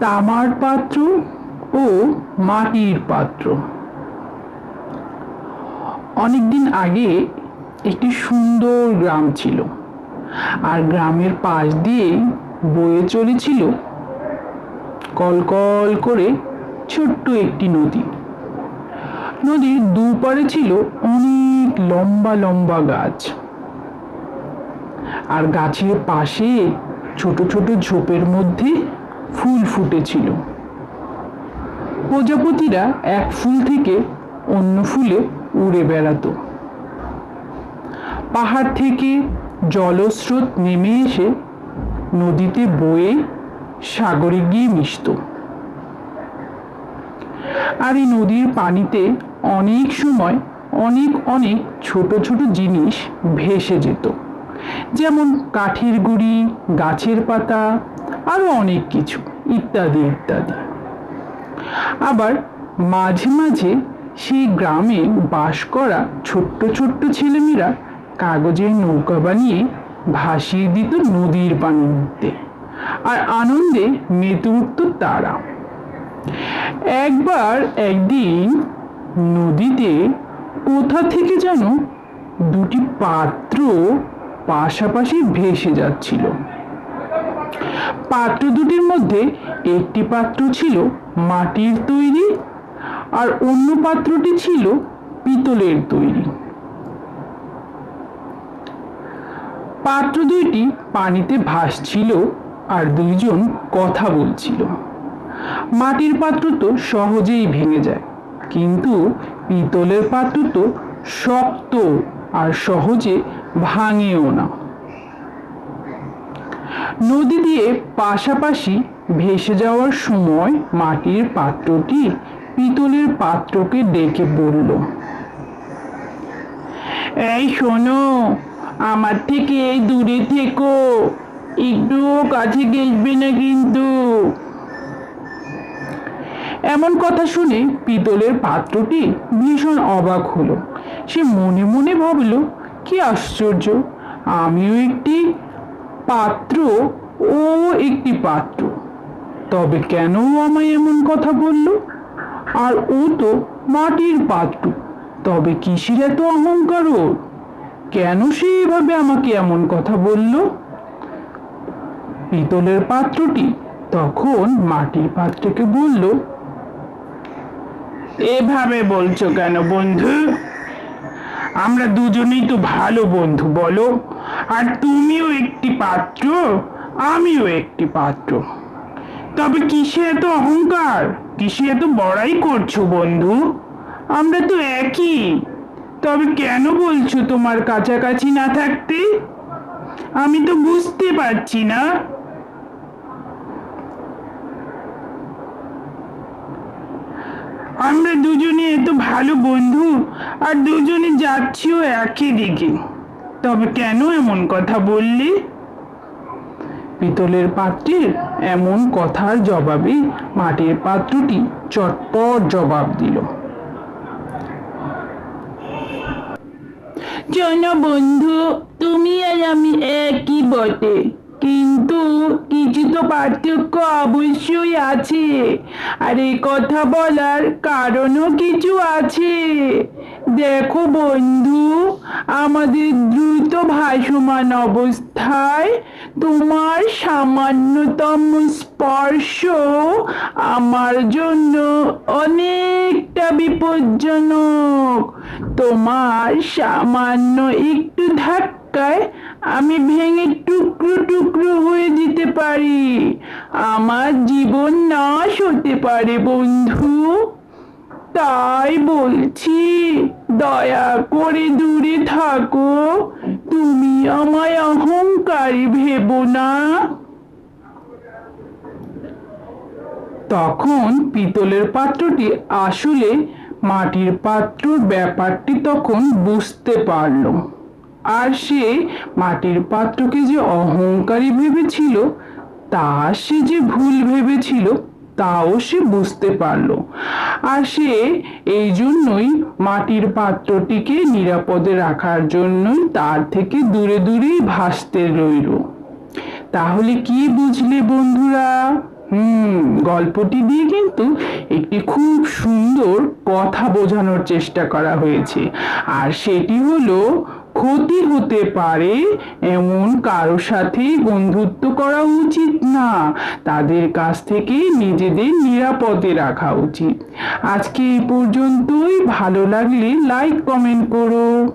তামার পাত্র ও মাটির পাত্র। অনেকদিন আগে একটি সুন্দর গ্রাম ছিল আর গ্রামের পাশ দিয়ে বয়ে চলেছিল কলকল করে ছোট্ট একটি নদী। নদীর দুপারে ছিল অনেক লম্বা লম্বা গাছ। আর গাছের পাশে ছোট ছোট ঝোপের মধ্যে ফুল ফুটেছিল। প্রজাপতিরা এক ফুল থেকে অন্য ফুলে উড়ে বেড়াতো। পাহাড় থেকে জলস্রোত নেমে এসে নদীতে বয়ে সাগরে গিয়ে মিশত। আর এই নদীর পানিতে অনেক সময় অনেক অনেক ছোট ছোট জিনিস ভেসে যেত। যেমন কাঠের গুঁড়ি, গাছের পাতা আরও অনেক কিছু, ইত্যাদি ইত্যাদি। আবার মাঝে মাঝে সেই গ্রামে বাস করা ছোট্ট ছোট্ট ছেলেমেয়েরা কাগজের নৌকা বানিয়ে ভাসিয়ে দিত নদীর পানির মধ্যে আর আনন্দে মেতে উঠত তারা। একবার একদিন নদীতে কোথা থেকে যেন দুটি পাত্র পাশাপাশি ভেসে যাচ্ছিল। পাত্র দুটির মধ্যে একটি পাত্র ছিল মাটির তৈরি আর অন্য পাত্রটি ছিল পিতলের তৈরি। পাত্র দুইটি পানিতে ভাসছিল আর দুইজন কথা বলছিল। মাটির পাত্র তো সহজেই ভেঙে যায়, কিন্তু পিতলের পাত্র তো শক্ত আর সহজে ভাঙেও না। নদী দিয়ে পাশাপাশি ভেসে যাওয়ার সময় মাটির পাত্রটি পিতলের পাত্রকে ডেকে বলল এই শোনো, আমার থেকে দূরে থেকো একটু কাছে গেসবে না কিন্তু। এমন কথা শুনে পিতলের পাত্রটি ভীষণ অবাক হলো। সে মনে মনে ভাবলো, কি আশ্চর্য, আমিও একটি পাত্র ও একটি পাত্র। তবে কেন আমায় এমন কথা বলল? আর ও তো মাটির পাত্র, তবে কিসের এত অহংকার ওর? কেন সে এভাবে আমাকে এমন কথা বলল? পিতলের পাত্রটি তখন মাটির পাত্রকে বলল এভাবে বলছো কেন, বন্ধু? আমরা দুজনেই তো ভালো বন্ধু, বলো। আর তুমিও একটি পাত্র, আমিও একটি পাত্র। তবে কিসে এত অহংকার? কিসে এত বড়াই করছ, বন্ধু? আমরা তো একই। তবে কেন বলছো তোমার কাছাকাছি না থাকতে? আমি তো বুঝতে পারছি না। আমরা দুজনে এত ভালো বন্ধু আর দুজনে যাচ্ছিও একই দিকে। তবে কেন এমন কথা বললি? পিতলের পাত্রের এমন কথার জবাবে মাটির পাত্রটি চটপট জবাব দিল। শোনো বন্ধু তুমি আর আমি একই বটে। কিন্তু কিছু তো পার্থক্য অবশ্যই আছে। আর এই কথা বলার কারণও কিছু আছে। দেখো বন্ধু, আমাদের দ্রুত ভাসমান অবস্থায় তোমার সামান্যতম স্পর্শ আমার জন্য অনেকটা বিপজ্জনক। তোমার সামান্য একটু ধাক্কায় আমি ভেঙে টুকরো টুকরো হয়ে যেতে পারি। আমার জীবন নাশ হতে পারে, বন্ধু। তাই বলছি, দয়া করে দূরে থাকো। তুমি আমায় অহংকারী ভেবো না। তখন পিতলের পাত্রটি আসলে মাটির পাত্রর ব্যাপারটি তখন বুঝতে পারল। আর সে মাটির পাত্রকে যে অহংকারী ভেবেছিল, তা সে যে ভুল ভেবেছিল, তাও সে বুঝতে পারল। আর সে এই জন্যই মাটির পাত্রটিকে নিরাপদে রাখার জন্যই তার থেকে দূরে দূরেই ভাসতে রইল। তাহলে কি বুঝলে বন্ধুরা? হুম, গল্পটি দিয়ে কিন্তু একটি খুব সুন্দর কথা বোঝানোর চেষ্টা করা হয়েছে। আর সেটি হলো ক্ষতি হতে পারে, এমন কারও সাথে বন্ধুত্ব করা উচিত না। তাদের কাছ থেকে নিজেদের নিরাপদে রাখা উচিত। আজকে এই পর্যন্তই। ভালো লাগলে লাইক কমেন্ট করো।